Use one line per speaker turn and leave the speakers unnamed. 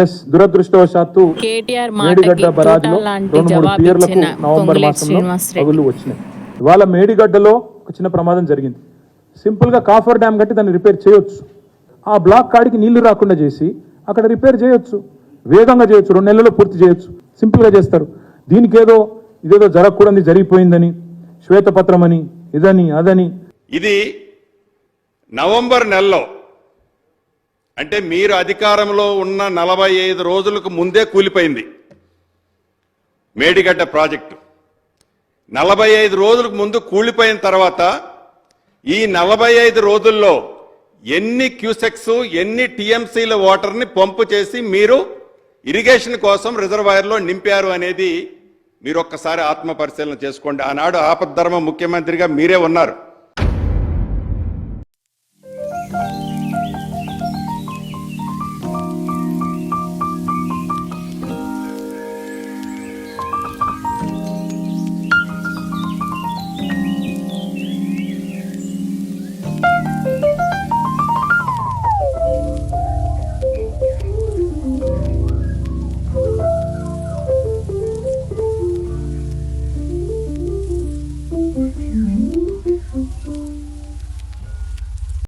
Yes దురదృష్టవశాత్తు
కేటీఆర్
మేడిగడ్డ
మాటకి
బరాజ్లో రెండు మూడు పియర్లకు నవంబర్ మాసంలో పగులు వచ్చినాయి. ఇవాళ మేడిగడ్డలో ఒక చిన్న ప్రమాదం జరిగింది. సింపుల్గా కాఫర్ డ్యామ్ కట్టి దాన్ని రిపేర్ చేయొచ్చు. ఆ బ్లాక్ కాడికి నీళ్ళు రాకుండా చేసి అక్కడ రిపేర్ చేయొచ్చు. వేగంగా చేయొచ్చు. రెండు నెలల్లో పూర్తి చేయొచ్చు. సింపుల్గా చేస్తారు. దీనికి ఏదో ఇదేదో జరగకూడదు జరిగిపోయిందని శ్వేతపత్రం అని ఇదని అదని.
ఇది నవంబర్ నెలలో అంటే మీరు అధికారంలో ఉన్న నలభై ఐదు రోజులకు ముందే కూలిపోయింది. మేడిగడ్డ ప్రాజెక్టు. నలభై ఐదు రోజులకు ముందు కూలిపోయిన తర్వాత ఈ నలభై ఐదు రోజుల్లో ఎన్ని క్యూసెక్స్ ఎన్ని టీఎంసీల వాటర్ని పంపు చేసి మీరు ఇరిగేషన్ కోసం రిజర్వాయర్లో నింపారు అనేది మీరు ఒక్కసారి ఆత్మ పరిశీలన చేసుకోండి. ఆనాడు ఆపద్ధర్మ ముఖ్యమంత్రిగా మీరే ఉన్నారు.